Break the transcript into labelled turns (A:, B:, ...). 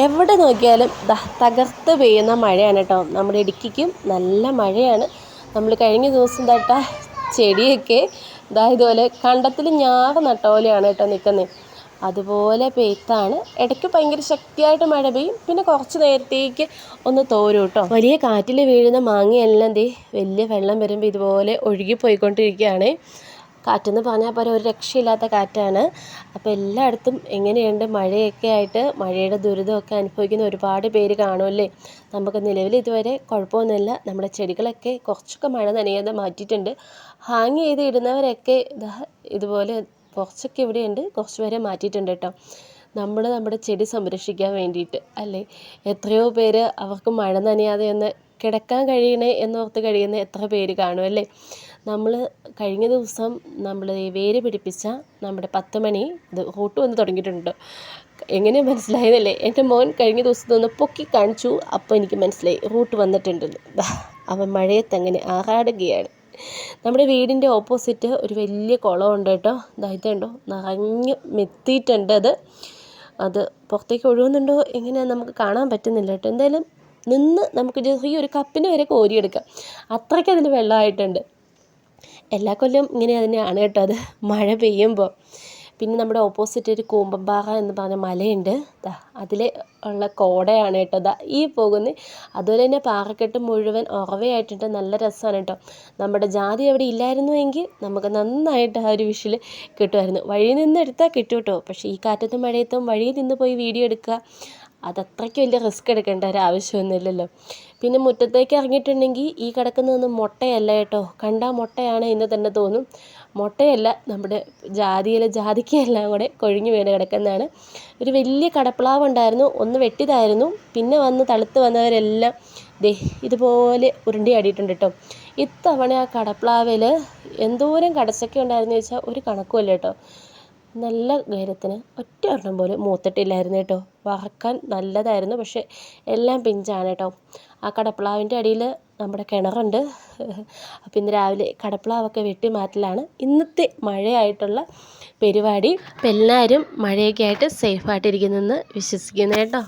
A: എവിടെ നോക്കിയാലും തകർത്ത് പെയ്യുന്ന മഴയാണ് കേട്ടോ. നമ്മുടെ ഇടുക്കിക്കും നല്ല മഴയാണ്. നമ്മൾ കഴിഞ്ഞ ദിവസം തട്ട ചെടിയൊക്കെ ഇതാ ഇതുപോലെ കണ്ടത്തിൽ ഞാറ് നട്ട പോലെയാണ് കേട്ടോ നിൽക്കുന്നത് അതുപോലെ പെയ്ത്താണ്. ഇടയ്ക്ക് ഭയങ്കര ശക്തിയായിട്ട് മഴ പെയ്യും. പിന്നെ കുറച്ച് നേരത്തേക്ക് ഒന്ന് തോരും കേട്ടോ. വലിയ കാറ്റിൽ വീഴുന്ന മാങ്ങയെല്ലാം ദേ വലിയ വെള്ളം വരുമ്പോൾ ഇതുപോലെ ഒഴുകി പോയിക്കൊണ്ടിരിക്കുകയാണ് കാറ്റെന്ന് പറഞ്ഞാൽ പോലെ ഒരു രക്ഷയില്ലാത്ത കാറ്റാണ്. അപ്പോൾ എല്ലായിടത്തും എങ്ങനെയുണ്ട്? മഴയൊക്കെ ആയിട്ട് മഴയുടെ ദുരിതമൊക്കെ അനുഭവിക്കുന്ന ഒരുപാട് പേര് കാണുമല്ലേ നമുക്ക് നിലവിൽ ഇതുവരെ കുഴപ്പമൊന്നുമില്ല. നമ്മുടെ ചെടികളൊക്കെ കുറച്ചൊക്കെ മഴ നനയാതെ മാറ്റിയിട്ടുണ്ട്. ഹാങ് ചെയ്ത് ഇടുന്നവരൊക്കെ ഇതാ ഇതുപോലെ കുറച്ചൊക്കെ ഇവിടെയുണ്ട്. കുറച്ച് പേരെ മാറ്റിയിട്ടുണ്ട് കേട്ടോ. നമ്മൾ നമ്മുടെ ചെടി സംരക്ഷിക്കാൻ വേണ്ടിയിട്ട് അല്ലേ? എത്രയോ പേര് അവർക്ക് മഴ നനയാതെ ഒന്ന് കിടക്കാൻ കഴിയണേ എന്നോർത്ത് കഴിയുന്ന എത്ര പേര് കാണും അല്ലേ? നമ്മൾ കഴിഞ്ഞ ദിവസം നമ്മൾ വേര് പിടിപ്പിച്ച നമ്മുടെ പത്ത് മണി ഇത് റൂട്ട് വന്ന് തുടങ്ങിയിട്ടുണ്ട്. എങ്ങനെ മനസ്സിലായതല്ലേ എന്റെ മോൻ കഴിഞ്ഞ ദിവസത്തെ ഒന്ന് പൊക്കി കാണിച്ചു. അപ്പോൾ എനിക്ക് മനസ്സിലായി റൂട്ട് വന്നിട്ടുണ്ടെന്ന് അവൻ മഴയത്ത് അങ്ങനെ ആറാടുകയാണ്. നമ്മുടെ വീടിന്റെ ഓപ്പോസിറ്റ് ഒരു വലിയ കുളം ഉണ്ട് കേട്ടോ. ദാ ഇതുണ്ടോ നിറഞ്ഞ് മെത്തിയിട്ടുണ്ട് അത്. അത് പുറത്തേക്ക് ഒഴുകുന്നുണ്ടോ? എങ്ങനെയാണ് നമുക്ക് കാണാൻ പറ്റുന്നില്ല കേട്ടോ. എന്തായാലും നിന്ന് നമുക്ക് ജസ്റ്റ് ഈ ഒരു കപ്പിന് വരെ കോരിയെടുക്കാം. അത്രയ്ക്ക് അതിന് വെള്ളമായിട്ടുണ്ട്. എല്ലാ കൊല്ലം ഇങ്ങനെ തന്നെയാണ് കേട്ടോ അത്. മഴ പെയ്യുമ്പോൾ പിന്നെ നമ്മുടെ ഓപ്പോസിറ്റ് ഒരു കൂമ്പമ്പാറ എന്ന് പറഞ്ഞ മലയുണ്ട്. ദാ അതിലെ ഉള്ള കോടയാണ് കേട്ടോ ദാ ഈ പോകുന്നത് അതുപോലെ തന്നെ പാറക്കെട്ട് മുഴുവൻ ഉറവയായിട്ടുണ്ട് നല്ല രസമാണ് കേട്ടോ. നമ്മുടെ ജാതി അവിടെ ഇല്ലായിരുന്നു എങ്കിൽ നമുക്ക് നന്നായിട്ട് ആ ഒരു വിഷിൽ കിട്ടുമായിരുന്നു. വഴിയിൽ നിന്ന് എടുത്താൽ കിട്ടും കേട്ടോ. പക്ഷേ ഈ കാറ്റത്തും മഴയത്തും വഴിയിൽ നിന്ന് പോയി വീഡിയോ എടുക്കുക അത് അത്രയ്ക്ക് വലിയ റിസ്ക് എടുക്കേണ്ട ഒരു ആവശ്യമൊന്നുമില്ലല്ലോ. പിന്നെ മുറ്റത്തേക്ക് ഇറങ്ങിയിട്ടുണ്ടെങ്കിൽ ഈ കിടക്കുന്നതൊന്നും മുട്ടയല്ല കേട്ടോ. കണ്ടാൽ മുട്ടയാണ് എന്ന് തന്നെ തോന്നും. മുട്ടയല്ല നമ്മുടെ ജാതിയിലെ ജാതിക്കയെല്ലാം കൂടെ കൊഴിഞ്ഞു വീണ് കിടക്കുന്നതാണ്. ഒരു വലിയ കടപ്ലാവ് ഉണ്ടായിരുന്നു ഒന്ന് വെട്ടിയതായിരുന്നു. പിന്നെ വന്ന് തളുത്ത് വന്നവരെല്ലാം ദേ ഇതുപോലെ ഉരുണ്ടി ആടിയിട്ടുണ്ട് കേട്ടോ. ഇത്തവണ ആ കടപ്ലാവിൽ എന്തോരം കടച്ചൊക്കെ ഉണ്ടായിരുന്നു വെച്ചാൽ ഒരു കണക്കുമല്ല കേട്ടോ. നല്ല ഉയരത്തിന് ഒറ്റ ഒരെണ്ണം പോലും മൂത്തിട്ടില്ലായിരുന്നു കേട്ടോ. വറക്കാൻ നല്ലതായിരുന്നു പക്ഷേ എല്ലാം പിഞ്ചാണ് കേട്ടോ. ആ കടപ്പ്ളാവിന്റെ അടിയിൽ നമ്മുടെ കിണറുണ്ട്. അപ്പം ഇന്ന് രാവിലെ കടപ്പ്ളാവൊക്കെ വെട്ടി മാറ്റലാണ്. ഇന്നത്തെ മഴയായിട്ടുള്ള പരിപാടി. അപ്പം എല്ലാവരും മഴയൊക്കെ ആയിട്ട് സേഫായിട്ടിരിക്കുന്നെന്ന് വിശ്വസിക്കുന്നു കേട്ടോ.